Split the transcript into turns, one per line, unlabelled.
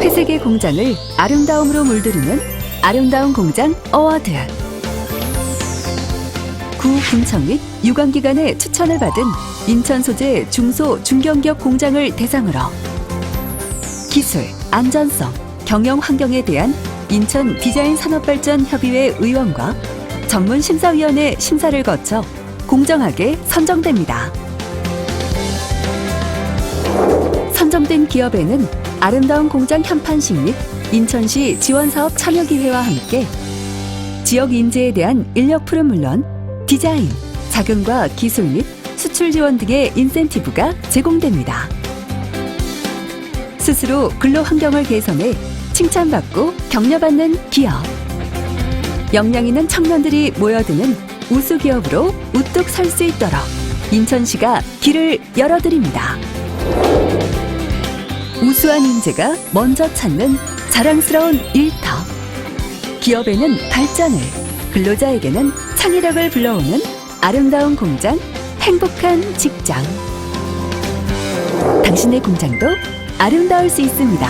회색의 공장을 아름다움으로 물들이는 아름다운 공장 어워드. 구 군청 및 유관기관의 추천을 받은 인천 소재 중소 중견기업 공장을 대상으로 기술, 안전성, 경영 환경에 대한 인천 디자인 산업발전 협의회 의원과 전문 심사위원회 심사를 거쳐 공정하게 선정됩니다. 선정된 기업에는 아름다운 공장 현판식 및 인천시 지원사업 참여기회와 함께 지역 인재에 대한 인력 풀은 물론 디자인, 자금과 기술 및 수출 지원 등의 인센티브가 제공됩니다. 스스로 근로 환경을 개선해 칭찬받고 격려받는 기업. 역량 있는 청년들이 모여드는 우수 기업으로 우뚝 설 수 있도록 인천시가 길을 열어드립니다. 우수한 인재가 먼저 찾는 자랑스러운 일터. 기업에는 발전을, 근로자에게는 창의력을 불러오는 아름다운 공장, 행복한 직장. 당신의 공장도 아름다울 수 있습니다.